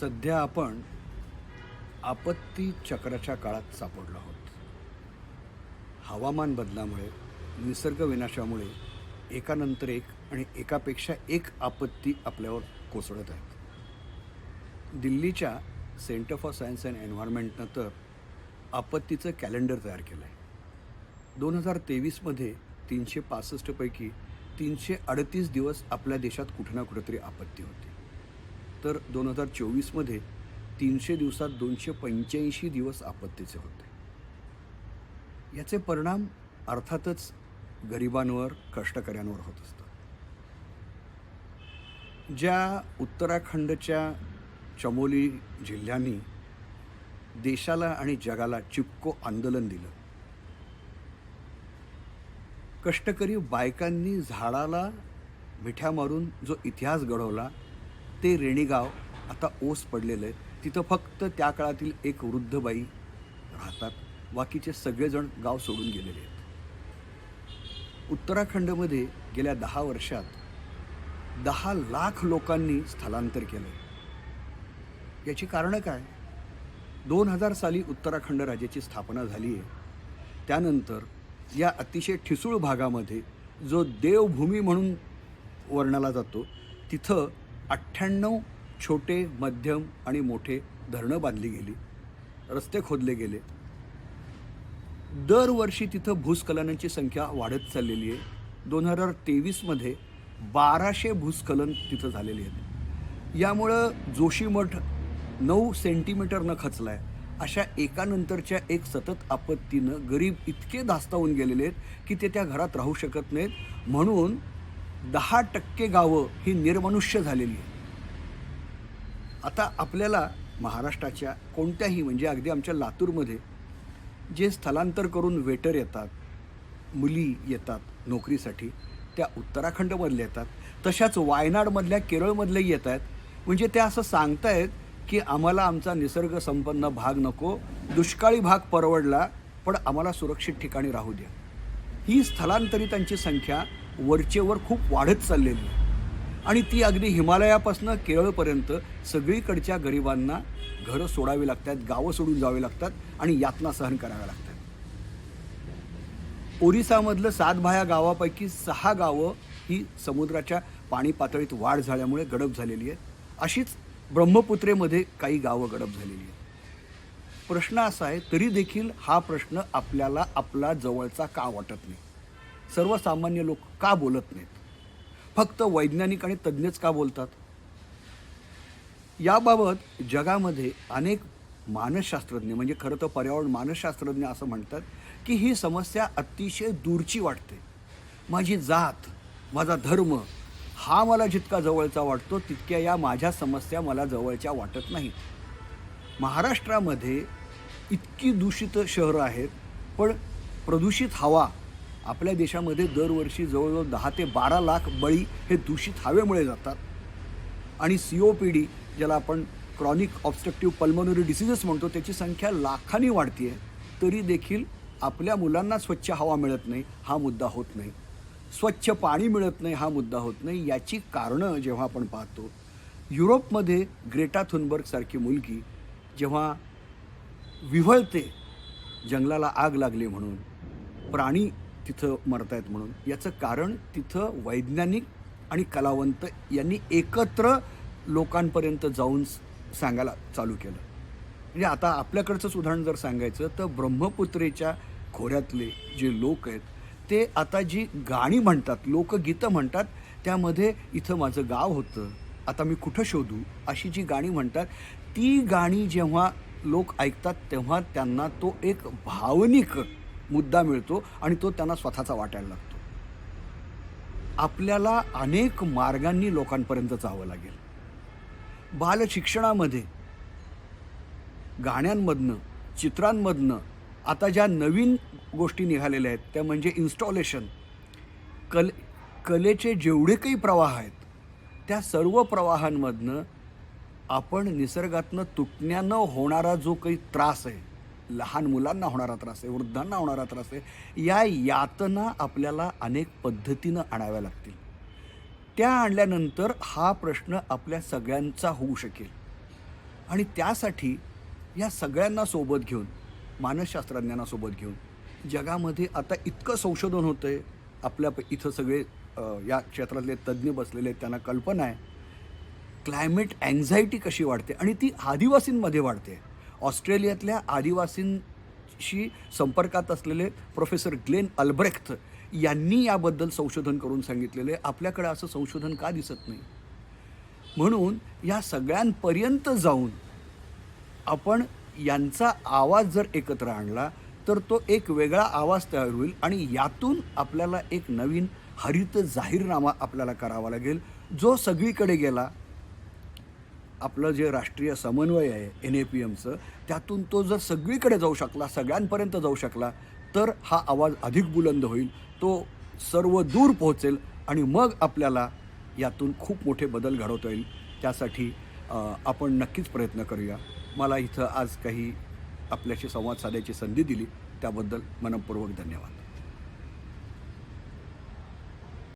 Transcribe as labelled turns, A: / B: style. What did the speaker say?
A: सध्या आपण आपत्ती चक्राच्या काळात सापडलो आहोत. हवामान बदलामुळे निसर्ग विनाशामुळे एकानंतर एक आणि एकापेक्षा एक आपत्ती आपल्यावर कोसळत आहेत. दिल्लीच्या सेंटर फॉर सायन्स अँड एन्व्हायरमेंटनं तर आपत्तीचं कॅलेंडर तयार केलं आहे दोन हजार तेवीसमध्ये तीनशे पासष्टपैकी तीनशे अडतीस दिवस आपल्या देशात कुठे ना कुठेतरी आपत्ती होती. तर दोन हजार चोवीसमध्ये तीनशे दिवसात दोनशे पंच्याऐंशी दिवस आपत्तीचे होते. याचे परिणाम अर्थातच गरिबांवर कष्टकऱ्यांवर होत असतात. ज्या उत्तराखंडच्या चमोली जिल्ह्यांनी देशाला आणि जगाला चिपको आंदोलन दिलं कष्टकरी बायकांनी झाडाला मिठ्या मारून जो इतिहास घडवला ते रेणीगाव आता ओस पडलेलं आहे तिथं फक्त त्या काळातील एक वृद्ध बाई राहतात. बाकीचे सगळेजण गाव सोडून गेलेले आहेत. उत्तराखंडमध्ये गेल्या दहा वर्षात दहा लाख लोकांनी स्थलांतर केलं याची कारणं काय? दोन हजार साली उत्तराखंड राज्याची स्थापना झाली आहे. त्यानंतर या अतिशय ठिसूळ भागामध्ये जो देवभूमी म्हणून वर्णला जातो तिथं अठ्ठ्याण्णव छोटे मध्यम आणि मोठे धरणं बांधली गेली. रस्ते खोदले गेले. दरवर्षी तिथं भूस्खलनांची संख्या वाढत चाललेली आहे. दोन हजार तेवीसमध्ये बाराशे भूस्खलन तिथं झालेली आहेत. यामुळं जोशीमठ नऊ सेंटीमीटरनं खचला आहे अशा एकानंतरच्या एक सतत आपत्तीनं गरीब इतके धास्तावून गेलेले आहेत की ते त्या घरात राहू शकत नाहीत. म्हणून दहा टक्के गावं ही निर्मनुष्य झालेली आहेत. आता आपल्याला महाराष्ट्राच्या कोणत्याही म्हणजे अगदी आमच्या लातूरमध्ये जे स्थलांतर करून वेटर येतात मुली येतात नोकरीसाठी त्या उत्तराखंडमधल्या येतात तशाच वायनाडमधल्या केरळमधल्याही येत आहेत. म्हणजे त्या असं सांगतायत की आम्हाला आमचा निसर्गसंपन्न भाग नको दुष्काळी भाग परवडला पण आम्हाला सुरक्षित ठिकाणी राहू द्या. ही स्थलांतरितांची संख्या वरचेवर खूप वाढत चाललेली आहे. आणि ती अगदी हिमालयापासून केरळपर्यंत सगळीकडच्या गरिबांना घरं सोडावी लागतात गावं सोडून जावी लागतात आणि यातना सहन कराव्या लागतात. ओरिसामधलं सातभाया गावापैकी सहा गावं ही समुद्राच्या पाणी पातळीत वाढ झाल्यामुळे गडप झालेली आहेत. अशीच ब्रह्मपुत्रेमध्ये काही गावं गडप झालेली आहेत. प्रश्न असा आहे तरी देखील हा प्रश्न आपल्याला आपला जवळचा का वाटत नाही? सर्वसामान्य लोक का बोलत नाहीत? फक्त वैज्ञानिक आणि तज्ज्ञच का बोलतात? याबाबत जगामध्ये अनेक मानसशास्त्रज्ञ म्हणजे खरं तर पर्यावरण मानसशास्त्रज्ञ असं म्हणतात की ही समस्या अतिशय दूरची वाटते. माझी जात माझा धर्म हा मला जितका जवळचा वाटतो तितक्या या माझ्या समस्या मला जवळच्या वाटत नाहीत. महाराष्ट्रामध्ये इतकी दूषित शहरं आहेत पण प्रदूषित हवा आपल्या देशामध्ये दरवर्षी जवळजवळ दहा ते बारा लाख बळी हे दूषित हवेमुळे जातात. आणि सी ओ पी डी ज्याला आपण क्रॉनिक ऑब्स्ट्रक्टिव्ह पल्मोनरी डिसिजेस म्हणतो त्याची संख्या लाखांनी वाढते तरी देखील आपल्या मुलांना स्वच्छ हवा मिळत नाही हा मुद्दा होत नाही. स्वच्छ पाणी मिळत नाही हा मुद्दा होत नाही. याची कारणं जेव्हा आपण पाहतो युरोपमध्ये ग्रेटा थुनबर्गसारखी मुलगी जेव्हा विव्हळते जंगलाला आग लागली म्हणून प्राणी तिथं मरतायत म्हणून. याचं कारण तिथं वैज्ञानिक आणि कलावंत यांनी एकत्र लोकांपर्यंत जाऊन सांगायला चालू केलं. म्हणजे आता आपल्याकडचंच उदाहरण जर सांगायचं तर ब्रह्मपुत्रेच्या खोऱ्यातले जे लोक आहेत ते आता जी गाणी म्हणतात लोकगीतं म्हणतात त्यामध्ये इथं माझं गाव होतं आता मी कुठं शोधू? अशी जी गाणी म्हणतात ती गाणी जेव्हा लोक ऐकतात तेव्हा त्यांना तो एक भावनिक मुद्दा मिळतो आणि तो त्यांना स्वतःचा वाटायला लागतो. आपल्याला अनेक मार्गांनी लोकांपर्यंत जावं लागेल. बालशिक्षणामध्ये गाण्यांमधनं चित्रांमधनं आता ज्या नवीन गोष्टी निघालेल्या आहेत त्या म्हणजे इन्स्टॉलेशन कल कलेचे जेवढे काही प्रवाह आहेत त्या सर्व प्रवाहांमधनं आपण निसर्गातनं तुटण्यानं होणारा जो काही त्रास आहे लहान मुलांना होणारा त्रास आहे वृद्धांना होणारा त्रास आहे या यातना आपल्याला अनेक पद्धतीनं आणाव्या लागतील. त्या आणल्यानंतर हा प्रश्न आपल्या सगळ्यांचा होऊ शकेल. आणि त्यासाठी या सगळ्यांना सोबत घेऊन मानसशास्त्रज्ञांना सोबत घेऊन जगामध्ये आता इतकं संशोधन होतं आहे आपल्या इथं सगळे या क्षेत्रातले तज्ज्ञ बसलेले आहेत त्यांना कल्पना आहे. क्लायमेट अँझायटी कशी वाढते आणि ती आदिवासींमध्ये वाढते. ऑस्ट्रेलियातल्या आदिवासींशी संपर्कात असलेले प्रोफेसर ग्लेन अल्ब्रेख्त यांनी याबद्दल संशोधन करून सांगितलेले आपल्याकडे असं संशोधन का दिसत नाही? म्हणून या सगळ्यांपर्यंत जाऊन आपण यांचा आवाज जर एकत्र आणला तर तो एक वेगळा आवाज तयार होईल आणि यातून आपल्याला एक नवीन हरित जाहीरनामा आपल्याला करावा लागेल जो सगळीकडे गेला आपलं जे राष्ट्रीय समन्वय आहे एन ए पी एमचं त्यातून तो जर सगळीकडे जाऊ शकला सगळ्यांपर्यंत जाऊ शकला तर हा आवाज अधिक बुलंद होईल तो सर्व दूर पोहोचेल आणि मग आपल्याला यातून खूप मोठे बदल घडवता येईल. त्यासाठी आपण नक्कीच प्रयत्न करूया. मला इथं आज काही आपल्याशी संवाद साधायची संधी दिली त्याबद्दल मनपूर्वक धन्यवाद.